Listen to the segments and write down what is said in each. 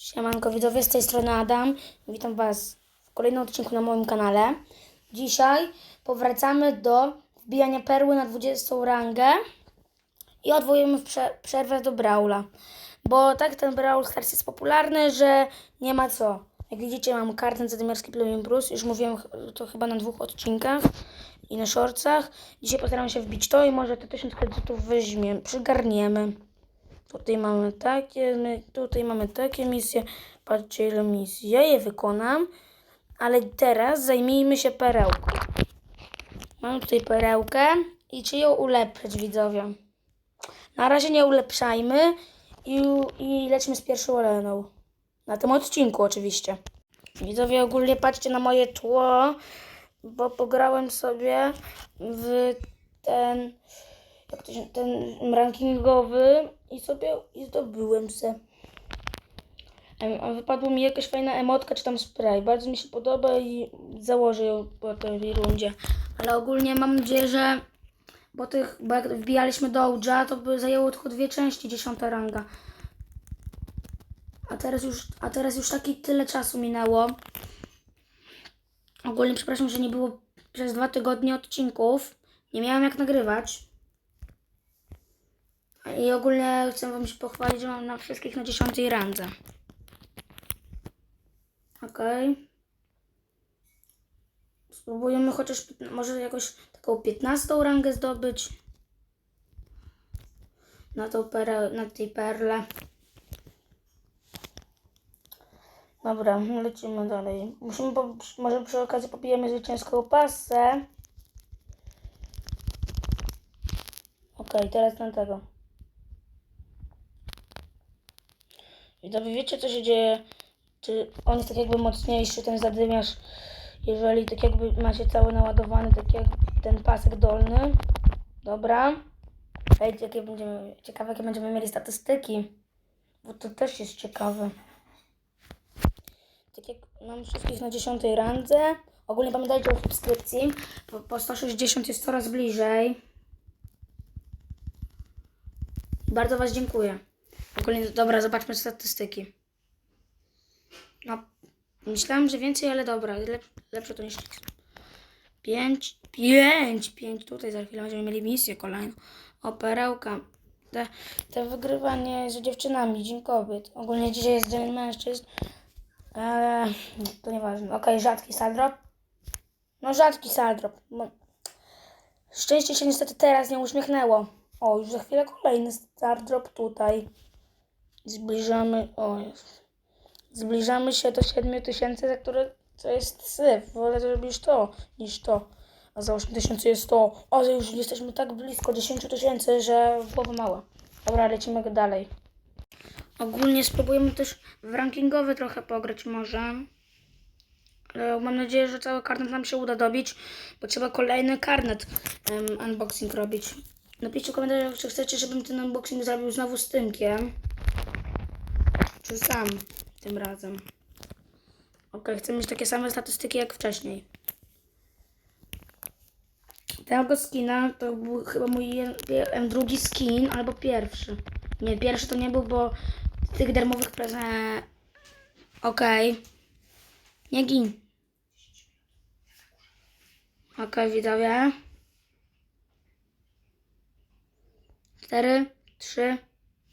Siemanko widzowie, z tej strony Adam. Witam Was w kolejnym odcinku na moim kanale. Dzisiaj powracamy do wbijania perły na 20 rangę i odwołujemy przerwę do Brawla. Bo tak ten Brawl Stars jest popularny, że nie ma co. Jak widzicie mam kartę Zadymiarski Premium Plus, już mówiłem to chyba na dwóch odcinkach i na shortsach. Dzisiaj postaram się wbić to i może te 1000 kredytów weźmiemy, przygarniemy. Tutaj mamy takie, tutaj mamy takie misje. Patrzcie ile misji. Ja je wykonam, ale teraz zajmijmy się perełką. Mam tutaj perełkę i czy ją ulepszyć widzowie? Na razie nie ulepszajmy i, i lecimy z pierwszą areną. Na tym odcinku oczywiście. Widzowie ogólnie patrzcie na moje tło, bo pograłem sobie w ten ten rankingowy i sobie i zdobyłem se. A Wypadło mi jakaś fajna emotka czy tam spray. Bardzo mi się podoba i założę ją po tej rundzie. Ale ogólnie mam nadzieję, że bo tych, bo jak wbijaliśmy do Ouija, to by zajęło tylko dwie części, dziesiąta ranga. A teraz już, a teraz już taki tyle czasu minęło. Ogólnie przepraszam, że nie było przez dwa tygodnie odcinków. Nie miałem jak nagrywać. I ogólnie chcę Wam się pochwalić, że mam na wszystkich na 10 randze. Okej. Spróbujemy chociaż może jakoś taką 15 rangę zdobyć. Na, tą perę, na tej perle. Dobra, lecimy dalej. Musimy, po, może przy okazji popijemy zwycięską pasę. Okej, teraz na tego. Widzowie, wiecie co się dzieje? Czy on jest tak jakby mocniejszy, ten zadymiarz, jeżeli tak jakby macie cały naładowany, tak jak ten pasek dolny. Dobra. Ej, jakie będziemy, ciekawe jakie będziemy mieli statystyki, bo to też jest ciekawe. Tak jak mam wszystkich na 10 randze. Ogólnie pamiętajcie o subskrypcji, po, po 160 jest coraz bliżej. Bardzo Was dziękuję. Ogólnie, dobra, zobaczmy statystyki. No, myślałam, że więcej, ale dobra, lep, lepsze to niż nic. Pięć, pięć, pięć, tutaj za chwilę będziemy mieli misję kolejną. O, perełka. Te, te wygrywanie z dziewczynami, dzień kobiet. Ogólnie dzisiaj jest dzień mężczyzn. Eee, to nieważne. Okej, rzadki saldrop. No, rzadki saldrop. Szczęście się niestety teraz nie uśmiechnęło. O, już za chwilę kolejny saldrop tutaj. Zbliżamy. O. Zbliżamy się do 7000, za które to jest syf. Wolę zrobić to niż to. A za 8000 jest to. O, że już jesteśmy tak blisko 10 tysięcy, że głowa mała. Dobra, lecimy dalej. Ogólnie spróbujemy też w rankingowy trochę pograć może. Ale mam nadzieję, że cały karnet nam się uda dobić, bo trzeba kolejny karnet em, unboxing robić. Napiszcie w komentarzach, czy chcecie, żebym ten unboxing zrobił znowu z Tymkiem. Czy sam tym razem. Ok, chcę mieć takie same statystyki jak wcześniej. Tego skina to był chyba mój drugi skin, albo pierwszy. Nie, pierwszy to nie był, bo tych darmowych prezent... Okej. Nie gin. Okej, widzowie. Cztery, trzy,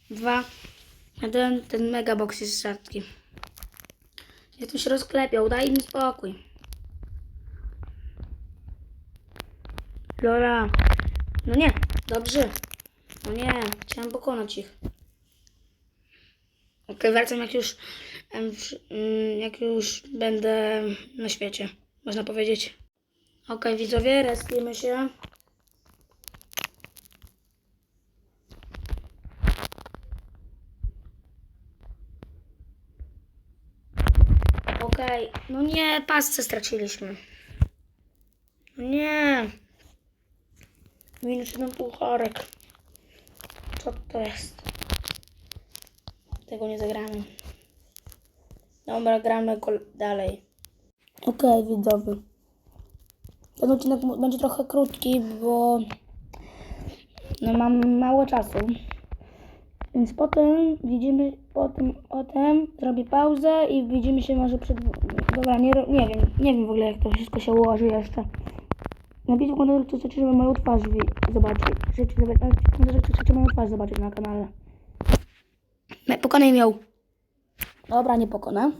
dwa, jeden. Ten megabox jest rzadki. Jak tu się rozklepiał, daj mi spokój. Lola. No nie, dobrze. No nie, chciałam pokonać ich. Okej, wracam jak już, mm, jak już będę na świecie, można powiedzieć. Okej, widzowie, respimy się. Okej, no nie, pasce straciliśmy. No nie. Minus jeden pucharek. Co to jest? Tego nie zagramy. Dobra, gramy dalej. Okej, widzowie. Ten odcinek będzie trochę krótki, bo no, mam mało czasu. Więc potem widzimy, potem, potem zrobię pauzę i widzimy się może przed... Dobra, nie, nie wiem, nie wiem w ogóle jak to wszystko się ułoży jeszcze. Napiszcie w komentarzu, czy chcecie, żeby moją twarz zobaczyć. Żeby- napiszcie w chcecie moją twarz zobaczyć na kanale. Pokonaj ją. Dobra, nie pokonę.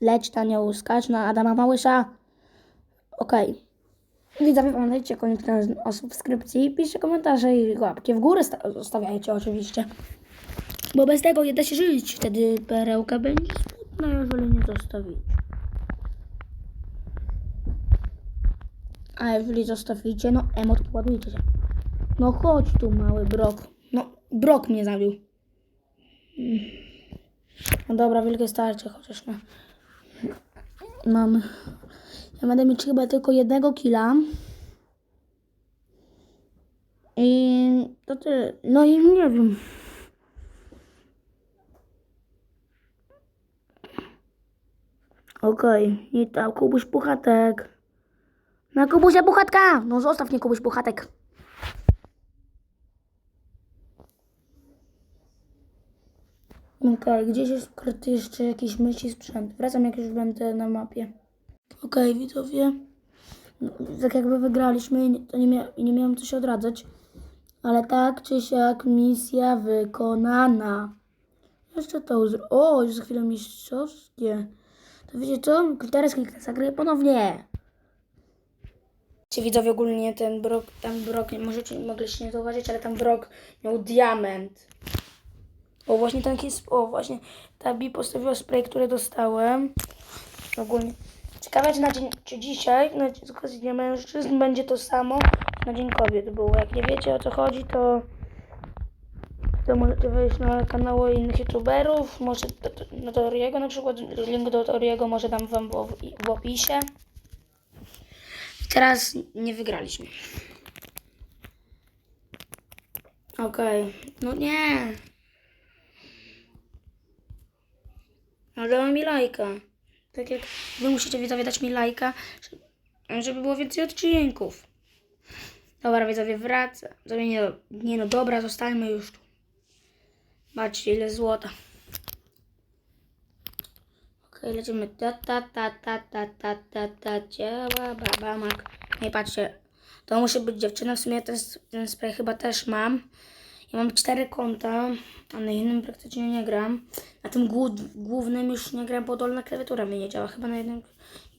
Leć tanio, skacz na Adama Małysza. Okej. Widzowie, pamiętajcie koniecznie o subskrypcji, piszcie komentarze i łapki w górę sta- zostawiajcie oczywiście. Bo bez tego nie da się żyć. Wtedy perełka będzie smutna, jeżeli nie zostawicie. A jeżeli zostawicie, no emo, to ładujcie się. No chodź tu, mały brok. No, brok mnie zabił. No dobra, wielkie starcie, chociaż no. Mam... Ja będę mieć chyba tylko jednego killa. I to tyle. No i nie wiem. Okej, i tam Kubuś Puchatek. Na Kubusia Puchatka! No zostaw mnie Kubuś Puchatek. Okej, gdzieś jest ukryty jeszcze jakiś myśli sprzęt. Wracam jak już będę na mapie. Okej, widzowie. No, tak jakby wygraliśmy, nie- to nie, mia- nie miałem co się odradzać. Ale tak czy siak misja wykonana. Jeszcze to zro... O, już za chwilę mistrzowskie. To wiecie co? Teraz zagrę ponownie. Ci widzowie ogólnie ten brok, tam brok, możecie, mogliście nie zauważyć, ale tam brok miał diament. O, właśnie ten his, o, właśnie ta bi postawiła spray, który dostałem. Ogólnie. Ciekawe, czy, na dzień, czy dzisiaj, na z okazji Dnia Mężczyzn, będzie to samo na Dzień Kobiet było. Jak nie wiecie o co chodzi, to to możecie wejść na kanały innych youtuberów, może na Toriego na przykład, link do Toriego może dam wam w, opisie. Teraz nie wygraliśmy. Okej, no nie. Ale dałem mi lajka. Tak jak wy musicie widzowie dać mi lajka, żeby- było więcej odcinków. Dobra, widzowie, wraca. Nie, nie no, dobra, zostańmy już tu. Patrzcie, ile złota. Okej, lecimy. Ta, ta, ta, ta, ta, ta, ta, ta, działa, baba, mak. Nie patrzcie, to musi być dziewczyna. W sumie ten, ten spray chyba też mam. Ja mam cztery konta, a na innym praktycznie nie gram. Na tym głó- głównym już nie gram, bo dolna klawiatura mi nie działa. Chyba na jednym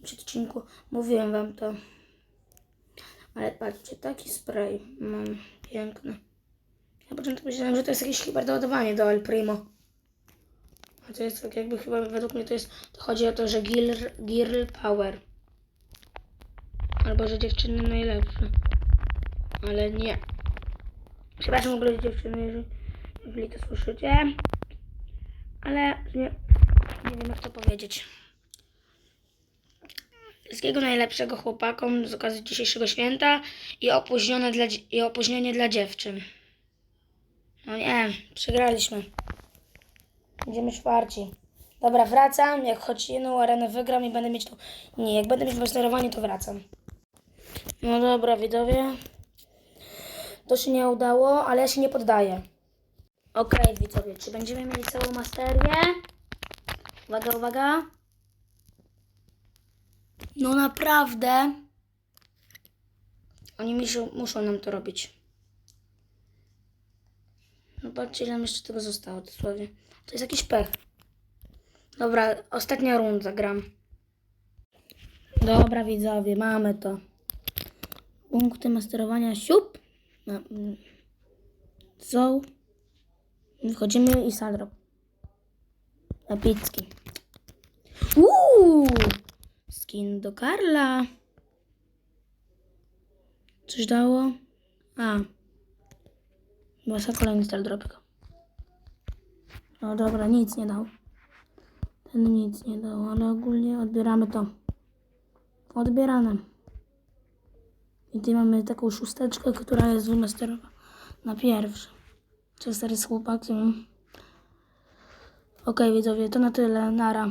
odcinku mówiłem wam to. Ale patrzcie, taki spray mam piękny. Na początku myślałem, że to jest jakieś hiperdoładowanie do El Primo. A to jest tak jakby chyba według mnie to jest, to chodzi o to, że girl, girl power. Albo, że dziewczyny najlepsze. Ale nie. Przepraszam w ogóle dziewczyny, jeżeli, jeżeli to słyszycie. Ale nie, nie wiem jak to powiedzieć. Wszystkiego najlepszego chłopakom z okazji dzisiejszego święta i opóźnione dla, i opóźnienie dla dziewczyn. No nie, przegraliśmy. Będziemy czwarci. Dobra, wracam. Jak choć jedną arenę wygram i będę mieć to... Nie, jak będę mieć masterowanie, to wracam. No dobra, widzowie. To się nie udało, ale ja się nie poddaję. Okej, widzowie, czy będziemy mieli całą masterię? Uwaga, uwaga. No naprawdę. Oni muszą, muszą nam to robić. Zobaczcie, ile jeszcze tego zostało dosłownie. To jest jakiś pech. Dobra, ostatnia runda gram. Dobra, widzowie, mamy to. Punkty masterowania siup. No, mm. Są. Wchodzimy i sadro. Epicki. Uuu! Skin do Karla. Coś dało? A. Wasza kolejny star dropka. No dobra, nic nie dał. Ten nic nie dał, ale ogólnie odbieramy to. Odbierane. I tu mamy taką szósteczkę, która jest wymasterowana na pierwszy. Czy stary z chłopakiem. Okej, widzowie, to na tyle. Nara.